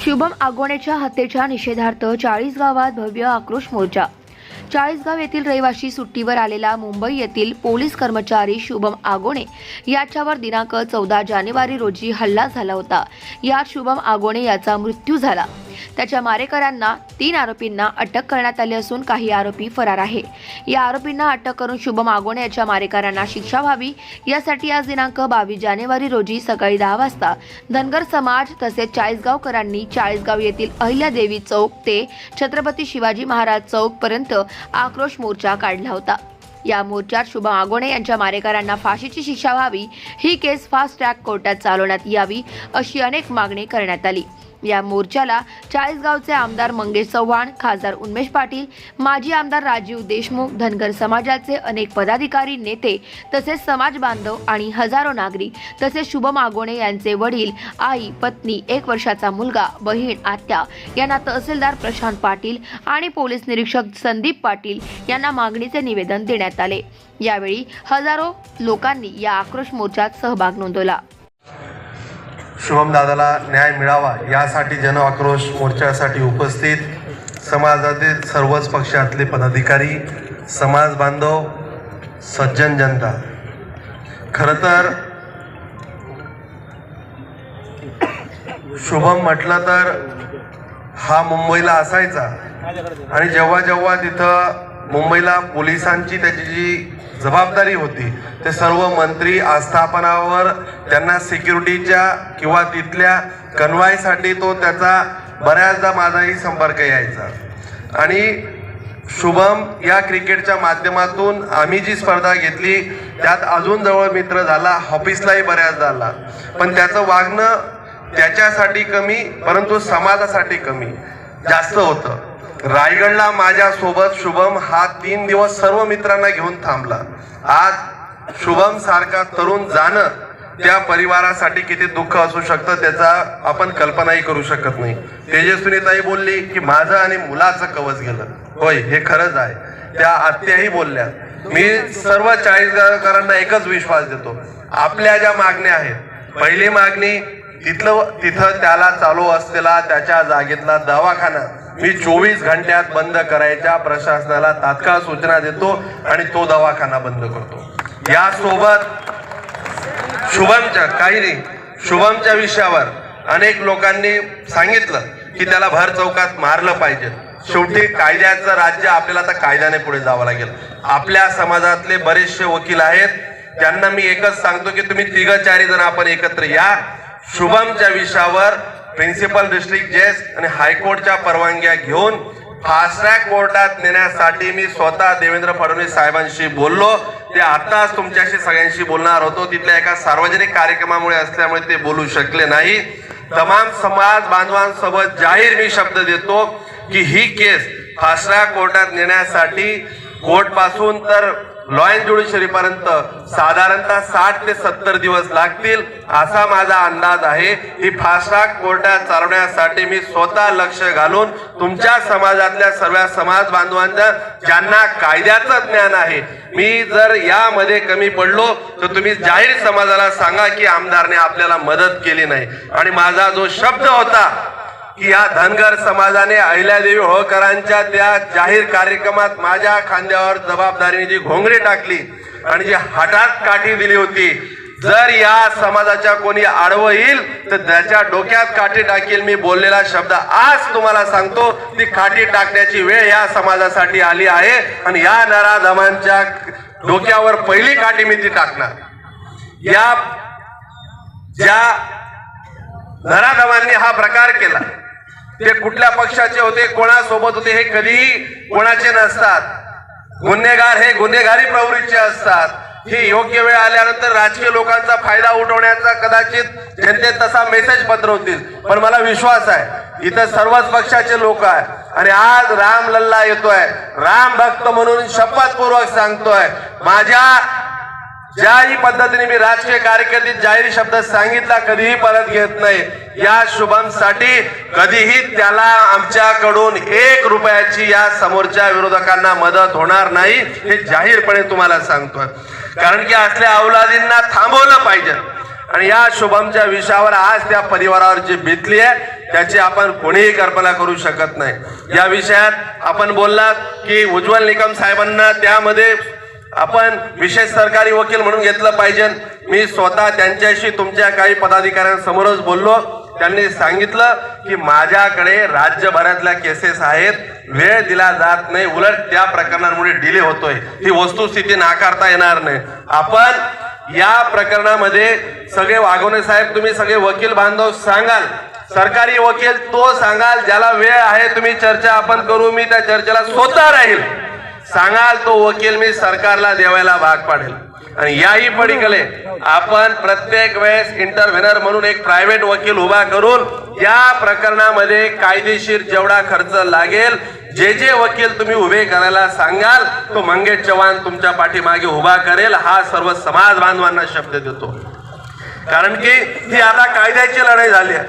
शुभम आगोणेच्या हत्येच्या निषेधार्थ चाळीस गावात भव्य आक्रोश मोर्चा चाळीसगाव येथील रहिवाशी सुट्टीवर आलेला मुंबई येथील पोलीस कर्मचारी शुभम आगोणे याच्यावर दिनांक चौदा जानेवारी रोजी हल्ला झाला होता. यात शुभम आगोणे याचा मृत्यू झाला. त्याच्या मारेकऱ्यांना तीन आरोपींना अटक करण्यात आली असून काही आरोपी फरार आहे. या आरोपींना अटक करून शुभम आगोणे याच्या मारेकऱ्यांना शिक्षा व्हावी यासाठी आज दिनांक बावीस जानेवारी रोजी सकाळी दहा वाजता धनगर समाज तसेच चाळीसगावकरांनी चाळीसगाव येथील अहिल्यादेवी चौक ते छत्रपती शिवाजी महाराज चौक पर्यंत आक्रोश मोर्चा काढला होता. या मोर्चात शुभम आगोणे यांच्या मारेकरांना फाशीची शिक्षा व्हावी ही केस फास्ट ट्रॅक कोर्टात चालवण्यात यावी अशी अनेक मागणी करण्यात आली. या मोर्चाला चाळीसगावचे आमदार मंगेश चव्हाण खासदार उन्मेश पाटील माजी आमदार राजीव देशमुख धनगर समाजाचे अनेक पदाधिकारी नेते तसेच समाज बांधव आणि हजारो नागरिक तसेच शुभम आगोणे यांचे वडील आई पत्नी एक वर्षाचा मुलगा बहीण आत्या यांना तहसीलदार प्रशांत पाटील आणि पोलीस निरीक्षक संदीप पाटील यांना मागणीचे निवेदन देण्यात आले. यावेळी हजारो लोकांनी या आक्रोश मोर्चात सहभाग नोंदवला. शुभम दादाला न्याय मिळावा यासाठी जन आक्रोश मोर्चासाठी उपस्थित समाजातील सर्वच पक्षातले पदाधिकारी समाज बांधव सज्जन जनता. खरं तर शुभम म्हटलं तर हा मुंबईला असायचा. आणि जेव्हा जेव्हा तिथं मुंबईला पोलिसांची त्याची जी जबाबदारी होती. ते सर्व मंत्री आस्थापनावर त्यांना सिक्युरिटीच्या किंवा तिथल्या कन्वायसाठी तो त्याचा बऱ्याचदा माझाही संपर्क यायचा. आणि शुभम या क्रिकेटच्या माध्यमातून आम्ही जी स्पर्धा घेतली त्यात अजून जवळ मित्र झाला ऑफिसलाही बऱ्याच झाला पण त्याचं वागणं त्याच्यासाठी कमी परंतु समाजासाठी कमी जास्त होतं. रायगडला माझ्या सोबत शुभम हा तीन दिवस सर्व मित्रांना घेऊन थांबला. आज शुभम सारखा तरुण जाणं त्या परिवारासाठी किती दुःख असू शकतं त्याचा आपण कल्पनाही करू शकत नाही. तेजस्विनीताई बोलली की माझं आणि मुलाचं कवच गेलं. होय हे खरंच आहे. त्या आत्याही बोलल्या मी सर्व चाळीसगावकरांना एकच विश्वास देतो. आपल्या ज्या मागण्या आहेत पहिली मागणी तिथलं तिथं त्याला चालू असलेला त्याच्या जागेतला दवाखाना मी चोवीस घंट्यात बंद करायच्या प्रशासनाला तात्काळ सूचना देतो आणि तो दवाखाना बंद करतो. यासोबत शुभमच्या काही नाही शुभमच्या विषयावर अनेक लोकांनी सांगितलं की त्याला भर चौकात मारलं पाहिजे. शेवटी कायद्याचं राज्य आपल्याला आता कायद्याने पुढे जावं लागेल. आपल्या समाजातले बरेचसे वकील आहेत त्यांना मी एकच सांगतो की तुम्ही तिघ चारी जण आपण एकत्र या. शुभमच्या विषयावर प्रिन्सिपल डिस्ट्रिक्ट जज आणि हायकोर्टच्या परवानग्या घेऊन फास्ट ट्रॅक कोर्टात नेण्यासाठी मी स्वतः देवेंद्र फडणवीस साहेबांशी बोललो. ते आताच तुमच्याशी सगळ्यांशी बोलणार होतो. तिथल्या एका सार्वजनिक कार्यक्रमामुळे असल्यामुळे ते बोलू शकले नाही. तमाम समाज बांधवांसोबत जाहीर मी शब्द देतो की ही केस फास्ट ट्रॅक कोर्टात नेण्यासाठी कोर्टपासून तर लॉयन अँड ज्युडिशरी पर्यंत साधारणतः साठ ते सत्तर दिवस लागतील असा माझा अंदाज आहे. ही फास्ट ट्रॅक कोर्टात चालवण्यासाठी मी स्वतः लक्ष घालून तुमच्या समाजातल्या सर्व समाज बांधवांच्या ज्यांना कायद्याचं ज्ञान आहे मी जर यामध्ये कमी पडलो तर तुम्ही जाहीर समाजाला सांगा की आमदारने आपल्याला मदत केली नाही. आणि माझा जो शब्द होता की या धनगर समाजाने अहिल्यादेवी होळकरांच्या त्या जाहीर कार्यक्रमात माझ्या खांद्यावर जबाबदारीने जी घोंगडी टाकली आणि जी हठात काठी दिली होती जर या समाजाच्या कोणी आडवं येईल तर त्याच्या डोक्यात काठी टाकील मी बोललेला शब्द आज तुम्हाला सांगतो. ती काठी टाकण्याची वेळ या समाजासाठी आली आहे आणि या नराधमांच्या डोक्यावर पहिली काठी मी ती टाकणार. या ज्या नराधमांनी हा प्रकार केला ते कुठल्या पक्षाचे होते कोणासोबत होते हे कधीही कोणाचे नसतात. गुन्हेगार हे गुन्हेगारी प्रवृत्तीचे असतात. ही योग्य वेळ आल्यानंतर राजकीय लोकांचा फायदा उठवण्याचा कदाचित जनतेत तसा मेसेज पत्रवतील पण मला विश्वास आहे इथं सर्वच पक्षाचे लोक आहे आणि आज राम लल्ला येतोय. राम भक्त म्हणून शपथपूर्वक सांगतोय माझ्या ज्याही पद्धतीने मी राजकीय कारकिर्दीत जाहीर शब्द सांगितला कधीही परत घेत नाही या शुभमसाठी कधीही त्याला आमच्याकडून एक रुपयाची या समोरच्या विरोधकांना मदत होणार नाही हे जाहीरपणे तुम्हाला सांगतोय. कारण की असल्या अवलादींना थांबवलं पाहिजे. आणि या शुभमच्या विषयावर आज त्या परिवारावर जी बेतली आहे त्याची आपण कोणीही कल्पना करू शकत नाही. या विषयात आपण बोललात की उज्ज्वल निकम साहेबांना त्यामध्ये आपण विशेष सरकारी वकील म्हणून घेतलं पाहिजे. मी स्वतः त्यांच्याशी तुमच्या काही पदाधिकाऱ्यांसमोरच बोललो. त्यांनी सांगितलं की माझ्याकडे राज्यभरातल्या केसेस आहेत. वेळ दिला जात नाही. उलट त्या प्रकरणांमुळे डिले होतोय. ही वस्तुस्थिती नाकारता येणार नाही. आपण या प्रकरणामध्ये सगळे वाघोणे साहेब तुम्ही सगळे वकील बांधव सांगाल. सरकारी वकील तो सांगाल ज्याला वेळ आहे तुम्ही चर्चा आपण करू. मी त्या चर्चेला स्वतः राहील. सांगाल तो वकील मी सरकारला देवायला भाग पाडेल. आणि याही पलीकडे आपण प्रत्येक वेळेस इंटरव्हेनर म्हणून एक प्रायव्हेट वकील उभा करून या प्रकरणामध्ये कायदेशीर जेवढा खर्च लागेल जे जे वकील तुम्ही उभे करायला सांगाल तो मंगेश चव्हाण तुमच्या पाठीमागे उभा करेल हा सर्व समाज बांधवांना शब्द देतो. कारण की ही आता कायद्याची लढाई झाली आहे.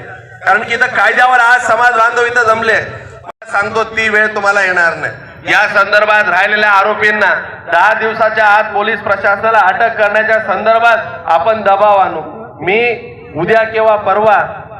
कारण की इथं कायद्यावर आज समाज बांधव इथं जमले. सांगतो ती वेळ तुम्हाला येणार नाही. या संदर्भात राहिलेल्या आरोपींना दहा दिवसाच्या आत पोलीस प्रशासनाला अटक करण्याच्या संदर्भात आपण दबाव आणू. मी उद्या किंवा परवा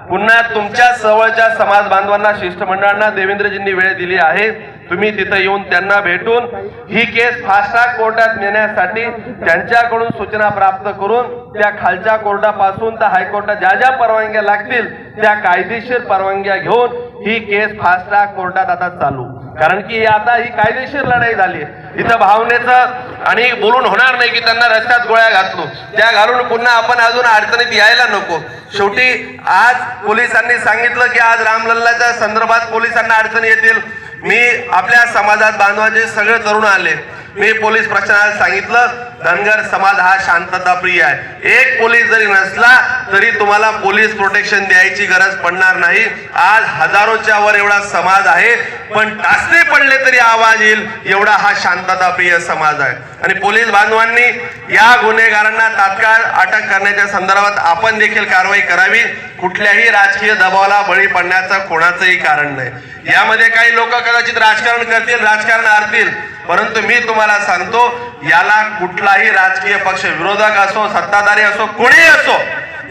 पुन्हा तुमच्या जवळच्या समाज बांधवांना शिष्टमंडळांना देवेंद्रजींनी वेळ दिली आहे. तुम्ही तिथं येऊन त्यांना भेटून ही केस फास्ट ट्रॅक कोर्टात नेण्यासाठी त्यांच्याकडून सूचना प्राप्त करून त्या खालच्या कोर्टापासून तर हायकोर्टात ज्या ज्या परवानग्या लागतील त्या कायदेशीर परवानग्या घेऊन ही केस फास्ट ट्रॅक कोर्टात आता चालू. कारण की आता ही कायदेशीर लढाई झाली. इथं भावनेचं आणि बोलून होणार नाही की त्यांना रस्त्यात गोळ्या घातलो. त्या घालून पुन्हा आपण अजून अडचणीत यायला नको. शेवटी आज पोलिसांनी सांगितलं की आज रामलल्लाच्या संदर्भात पोलिसांना अडचणी येतील. मी आपल्या समाजात बांधवाचे सगळे तरुण आले. मी पोलीस प्रशासनाला सांगितलं धनगर समाज हा शांतता प्रिय आहे. एक पोलीस जरी नसला तरी तुम्हाला पोलीस प्रोटेक्शन द्यायची गरज पडणार नाही. आज हजारोच्या वर एवढा समाज आहे पण टाचणे पडले तरी आवाज येईल एवढा हा शांतता प्रिय समाज आहे. आणि पोलीस बांधवांनी या गुन्हेगारांना तात्काळ अटक करण्याच्या संदर्भात आपण देखील कारवाई करावी. कुठल्याही राजकीय दबावाला बळी पडण्याचं कोणाचंही कारण नाही. यामध्ये काही लोक कदाचित राजकारण करतील राजकारण आरतील परंतु मी तुम्हाला सांगतो याला कुठलाही राजकीय पक्ष विरोधक असो सत्ताधारी असो कोणीही असो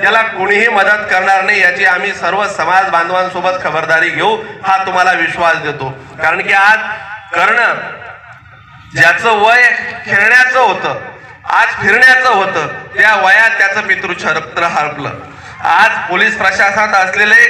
याला कोणीही मदत करणार नाही याची आम्ही सर्व समाज बांधवांसोबत खबरदारी घेऊ हा तुम्हाला विश्वास देतो. कारण की आज कर्ण ज्याचं वय खेळण्याचं होतं आज फिरण्याचं होतं त्या वयात त्याचं पितृछत्र हरपलं. आज पोलीस प्रशासनात असलेले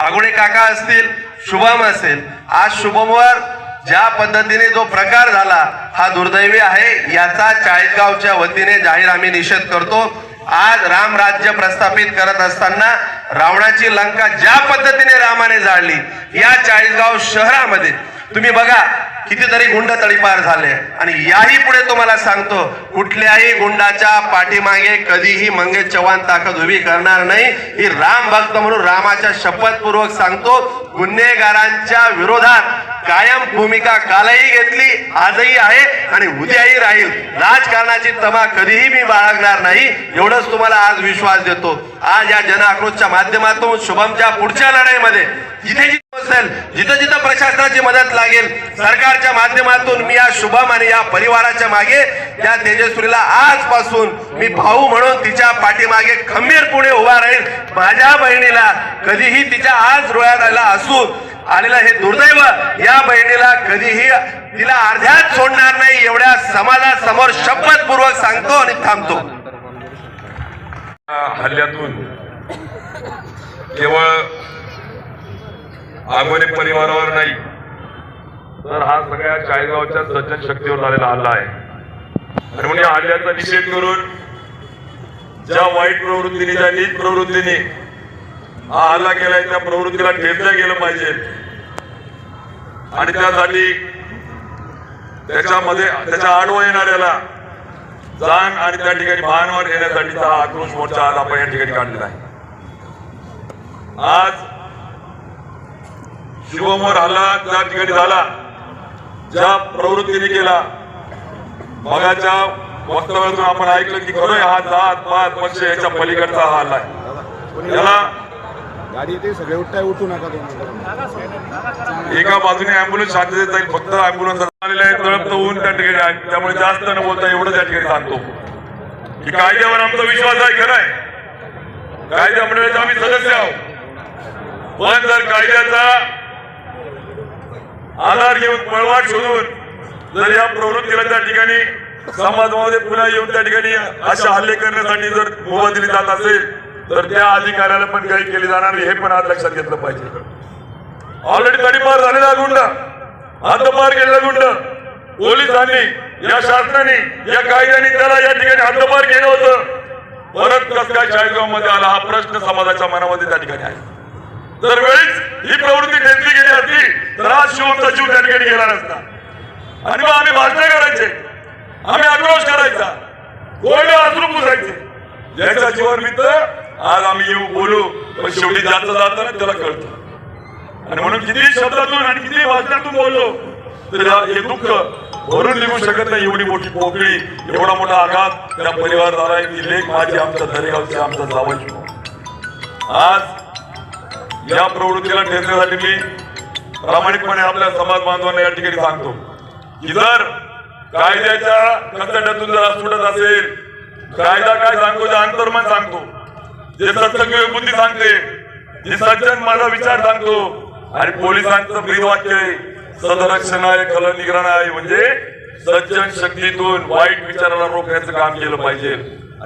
आगुणे काका असतील शुभम असेल आज शुभमवर ज्या पद्धतीने जो प्रकार झाला हा दुर्दैवी आहे याचा चाळीसगावच्या वतीने जाहीर आम्ही निषेध करतो. आज राम राज्य प्रस्थापित करत असताना रावणाची लंका ज्या पद्धतीने रामाने जाळली या चाळीसगाव शहरामध्ये तुम्ही बघा कितीतरी गुंड तडीपार झाले. आणि याही पुढे तुम्हाला सांगतो कुठल्याही गुंडाच्या पाठीमागे कधीही मंगेश चव्हाण ताकद उभी करणार नाही. ही राम भक्त म्हणून रामाच्या शपथपूर्वक सांगतो गुन्हेगारांच्या विरोधात कायम भूमिका कालही घेतली आजही आहे आणि उद्याही राहील. राजकारणाची तमा कधीही मी बाळगणार नाही एवढंच तुम्हाला आज विश्वास देतो. आज या जनआक्रोशच्या माध्यमातून शुभमच्या पुढच्या लढाईमध्ये जिथे जिथे असेल जिथं जिथं प्रशासनाची मदत लागेल सरकार सरकारच्या माध्यमातून मी या शुभम आणि या परिवाराच्या मागे त्या तेजस्वीला आजपासून मी भाऊ म्हणून तिच्या पाठीमागे खंबीरपणे उभा राहील माझ्या बहिणीला कधीही तिच्या आज रोळ्यात आला असून आलेलं हे दुर्दैव या बहिणीला कधीही तिला अर्ध्यात सोडणार नाही एवढ्या समाजासमोर शपथपूर्वक सांगतो आणि थांबतो. हल्ल्यातून केवळ आगोने परिवारावर नाही तर हा सगळ्या चाळीसगावच्या सज्जन शक्तीवर झालेला हल्ला आहे. आणि म्हणून या हल्ल्याचा निषेध करून ज्या वाईट प्रवृत्तीने ज्या नीच प्रवृत्तीने हा हल्ला केलाय त्या प्रवृत्तीला ठेपलं गेलं पाहिजे. आणि त्यासाठी त्याच्यामध्ये त्याच्या आडवं येणाऱ्याला जाण आणि त्या ठिकाणी भानवर येण्यासाठीचा हा आक्रोश मोर्चा आज आपण या ठिकाणी काढलेला आहे. आज शिवमोर हल्ला त्या ठिकाणी झाला ज्या प्रवृत्तीने केला मगाच्या वक्तव्यातून आपण ऐकलं की खरंय हा जात पात पक्ष याच्या पलीकडचा हा हल्ला आहे. याला गाडी येते सगळे उठताय उठू नका तुम्ही. एका बाजूने अँब्युलन्स शांततेत जाईल फक्त अँब्युलन्स आलेले आहे तळपत ऊन त्या ठिकाणी आहे. त्यामुळे जास्त न बोलता एवढं त्या ठिकाणी सांगतो. की कायद्यावर आमचा विश्वास आहे खरं आहे कायद्या मंडळाचे आम्ही सदस्य आहोत. पण जर कायद्याचा आधार घेऊन पळवाट शोधून जर या प्रवृत्तीला त्या ठिकाणी समाजामध्ये पुन्हा येऊन त्या ठिकाणी अशा हल्ले करण्यासाठी जर मुभा दिली जात असेल तर त्या अधिकाऱ्याला पण काही केले जाणार हे पण आज लक्षात घेतलं पाहिजे. ऑलरेडी तडीपार झालेला गुंड हद्दपार केलेला गुंड पोलिसांनी या शासनाने या कायद्याने त्याला या ठिकाणी हद्दपार केलं होतं. परत कस काय चाळीसगावमध्ये आला हा प्रश्न समाजाच्या मनामध्ये त्या ठिकाणी आहे. जर वेळीच ही प्रवृत्ती ठेचली गेली असती तर आज शिवमचा जीव त्या ठिकाणी गेला नसता. आणि मग आम्ही भाषण करायचे. आम्ही आक्रोश करायचा. कोरडे अश्रू पुसायचे. ज्याच्या जीवन मित्र आज आम्ही येऊ बोलू. पण शेवटी जात जातं त्याला कळतं. आणि म्हणून किती शब्दातून आणि किती भाषणातून बोललो तर हे दुःख भरून निघू शकत नाही एवढी मोठी पोकळी एवढा मोठा आघात. त्या परिवार झाला की लेख माझी आमच्या दरेगावची आमचा जावायची आज या प्रवृत्तीला ठेचण्यासाठी मी प्रामाणिकपणे आपल्या समाज बांधवांना या ठिकाणी सांगतो की जर कायद्याच्या कचड्यातून जर आज सुटत असेल कायदा काय सांगतो जे अंतर्मन सांगतो जे सत्संग बुद्धी सांगते जे सज्जन माझा विचार सांगतो आणि पोलिसांचं ब्रीद वाक्य आहे सदरक्षण आहे खल निग्रहण आहे म्हणजे सज्जन शक्तीतून वाईट विचाराला रोखण्याचं काम केलं पाहिजे.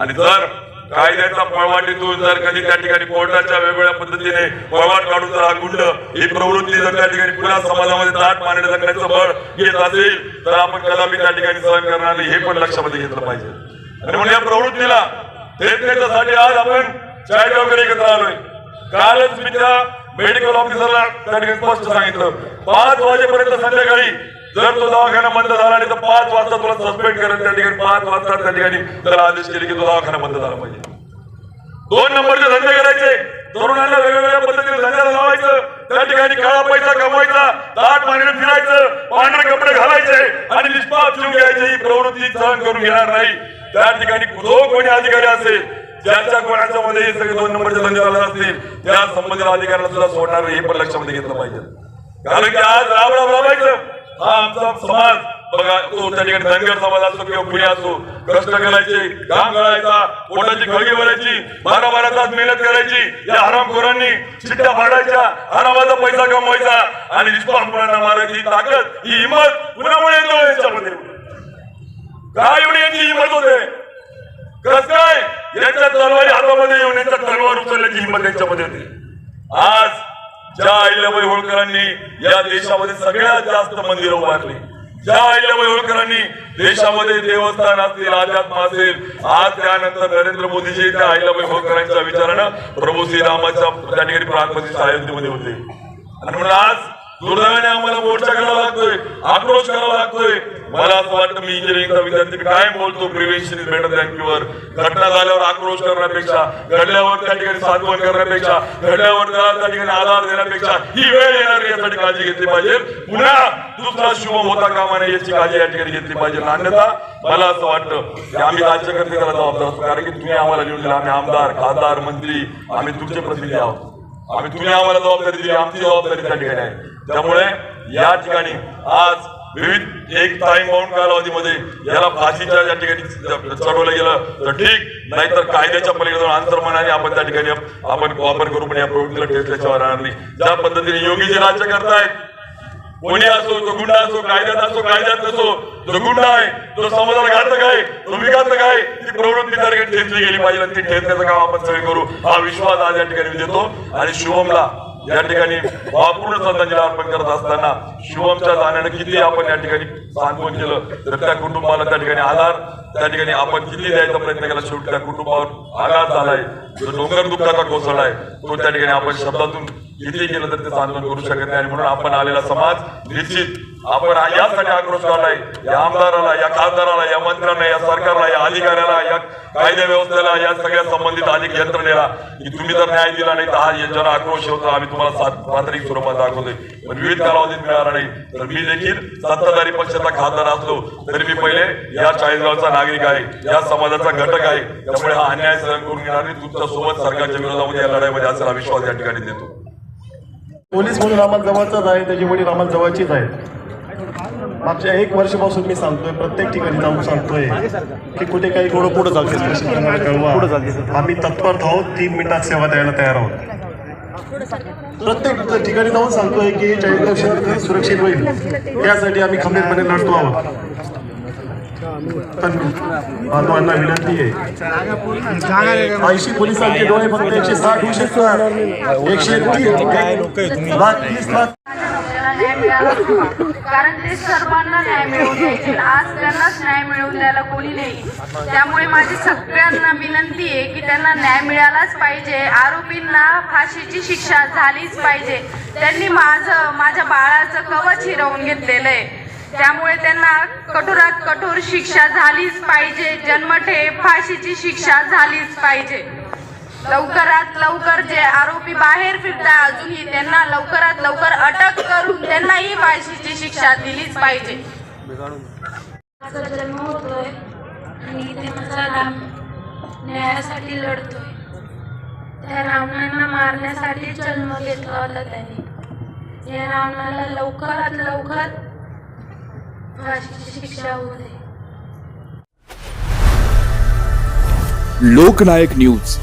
आणि जर कायद्याचा पळवाटीतून जर कधी त्या ठिकाणी कोर्टाच्या वेगवेगळ्या पद्धतीने पळवाट काढून जर हा गुंड ही प्रवृत्ती जर त्या ठिकाणी पुन्हा समाजामध्ये दाट पाणी जगण्याचं बळ घेत असेल तर आपण कदापि त्या ठिकाणी सहन करणार नाही. हे पण लक्षामध्ये घेतलं पाहिजे. आणि म्हणून या प्रवृत्तीला थेट आज आपण चाळीसगावकडे एकत्र आलोय. कालच मी त्या मेडिकल ऑफिसरला त्या ठिकाणी स्पष्ट सांगितलं. पाच वाजेपर्यंत संध्याकाळी जर तो दवाखाना बंद झाला नाही तर पाच वाजता तुला सस्पेंड करेल त्या ठिकाणी पाच वाजता त्या ठिकाणी त्याला आदेश केले की तो दवाखाना बंद झाला पाहिजे. दोन नंबरचे धंदे करायचे. तरुणांना वेगवेगळ्या पद्धतीने धंद्याला लावायचं. त्या ठिकाणी काळा पैसा कमवायचा दाट पाण्याने फिरायचं पांढरे कपडे घालायचे आणि निष्पाप जीव घ्यायचे ही प्रवृत्ती सहन करून घेणार नाही. त्या ठिकाणी जो कोणी अधिकारी असेल ज्याच्या कोणाच्या मध्ये हे सगळे दोन नंबरचे धंदे झाले असतील त्या संबंधित अधिकाऱ्याला सुद्धा सोडणार नाही हे पण लक्षामध्ये घेतलं पाहिजे. कारण की आज राब राब राबायचं हा आमचा समाज बघा तो त्या ठिकाणी धनगर समाज असो किंवा कुणी असो कष्ट करायचे काम करायचा पोटाची खळगी भरायची बारा बारा तास मेहनत करायची या हरामखोरांनी चिट्ट्या फाडायच्या हरामाचा पैसा कमवायचा आणि निष्पापणांना मारायची ही ताकद ही हिंमत पुण्यामुळे येतो यांच्यामध्ये? काय एवढी यांची हिंमत होते? कस काय? यांच्या तलवारी हातामध्ये येऊन यांच्या तलवार उचलण्याची हिंमत यांच्यामध्ये होती. आज ज्या अहिल्याबाई होळकरांनी या देशामध्ये सगळ्यात जास्त मंदिरं उभारली ज्या अहिल्याबाई होळकरांनी देशामध्ये देवस्थान असतील अध्यात्म असेल आज त्यानंतर नरेंद्र मोदीजी त्या अहिल्याबाई होळकरांच्या विचारानं प्रभू श्रीरामाच्या त्या ठिकाणी प्राणपतीच्या अयोध्येमध्ये होते. आणि म्हणून आज दुर्दैवाने आम्हाला मोर्चा करावा लागतोय. आक्रोश करावा लागतोय. मला असं वाटतं मी इंजिनिअरिंगचा विद्यार्थी काय बोलतो. Prevention is better than cure घटना झाल्यावर आक्रोश करण्यापेक्षा घडल्यावर त्या ठिकाणी साधवण करण्यापेक्षा घडल्यावर त्याला त्या ठिकाणी आधार देण्यापेक्षा ही वेळ येणार यासाठी काळजी घेतली पाहिजे. पुन्हा दुसरा शुभम होता कामा नये याची काळजी या ठिकाणी घेतली पाहिजे. अन्यथा मला असं वाटतं की आम्ही राज्यकर्ते त्याला जबाबदार असतो. कारण की तुम्ही आम्हाला निवडून दिला. आम्ही आमदार खासदार मंत्री आम्ही तुमचे प्रतिनिधी आहोत. आम्ही तुम्ही आम्हाला जबाबदारी दिली. आमची जबाबदारी त्या ठिकाणी आहे. त्यामुळे या ठिकाणी आज विविध एक टाइम बाउंड कालावधीमध्ये याला फाशीच्या या ठिकाणी चढवलं गेलं तर ठीक नाहीतर कायद्याच्या पलीकडे जाऊन अंतर्मनाने आपण त्या ठिकाणी आपण वापर करू पण या प्रवृत्तीला ठेवल्याच्या राहणार नाही. ज्या पद्धतीने योगीजी राज्य करतायत कोणी असो तो गुंडा असो कायद्यात असो कायद्यात नसो जो गुंडा आहे तो समाजाला घातक आहे तो विघातक आहे ती प्रवृत्ती ठेचली गेली पाहिजे ती ठेचण्याचं काम आपण सगळे करू. हा विश्वास आज या ठिकाणी मी देतो. आणि शुभमला या ठिकाणी पूर्ण श्रद्धांजली अर्पण करत असताना शुभमच्या जाण्यानं किती आपण या ठिकाणी सांगून केलं तर त्या कुटुंबाला त्या ठिकाणी आधार त्या ठिकाणी आपण किती द्यायचा प्रयत्न केला शेवटी त्या कुटुंबावर आघात झालाय. डोंगर दुःखाचा कोसळलाय आहे त्या ठिकाणी आपण शब्दातून किती केलं तर त्याचं आंदोलन करू शकत नाही. आणि म्हणून आपण आलेला समाज निश्चित आपण यासाठी आक्रोश करणार या आमदाराला या खासदाराला या मंत्र्यांना या सरकारला या अधिकाऱ्याला या कायद्या व्यवस्थेला या सगळ्या संबंधित अधिक यंत्रणेला की तुम्ही जर न्याय दिला नाही तर हा यांच्यावर आक्रोश होता. आम्ही तुम्हाला सात तांत्रिक स्वरूपात दाखवतोय. पण विविध कालावधीत मिळाला नाही. तर मी देखील सत्ताधारी पक्षाचा खासदार असलो तरी मी पहिले या चाळीसगावचा नागरिक आहे. या समाजाचा घटक आहे. त्यामुळे हा अन्याय सहन करून घेणार नाही. तुमच्यासोबत सरकारच्या विरोधामध्ये या लढाईमध्ये असेल हा विश्वास या ठिकाणी देतो. पोलीस म्हणून आम्हाला जवळचाच आहे त्याची वडील आम्हाला जवळचीच आहेत. मागच्या एक वर्षापासून मी सांगतोय प्रत्येक ठिकाणी जाऊन सांगतोय की कुठे काही थोडं पुढे कळवा. आम्ही तत्पर आहोत तीन मिनिटात सेवा द्यायला तयार आहोत. प्रत्येक ठिकाणी जाऊन सांगतोय की चाळीसगाव शहर सुरक्षित होईल. त्यासाठी आम्ही खंबीरपणे लढतो आहोत. बांधवांना विनंती आहे. ऐंशी पोलिसांचे डोळे फक्त एकशे साठ होऊ शकतात एकशे तीस लाख. कारण ते सर्वांना न्याय मिळवून द्यायचे. आज त्यांनाच न्याय मिळवून द्यायला कोणी नाही. त्यामुळे माझी सगळ्यांना विनंती आहे की त्यांना न्याय मिळालाच पाहिजे. आरोपींना फाशीची शिक्षा झालीच पाहिजे. त्यांनी माझं माझ्या बाळाचं कवच हिरवून घेतलेलं आहे. त्यामुळे त्यांना कठोरात कठोर शिक्षा झालीच पाहिजे. जन्मठेप फाशीची शिक्षा झालीच पाहिजे. लवकरात लवकर जे आरोपी बाहेर फिरतात अजूनही त्यांना लवकरात लवकर अटक करून त्यांनाही फाशीची शिक्षा दिलीच पाहिजे. जन्म होतोय आणि इथे माझा राम न्यायासाठी लढतोय. त्या रावणांना मारण्यासाठी जन्म घेतला होता त्याने. या रावणाला लवकरात लवकर फाशीची शिक्षा लोकनायक न्यूज.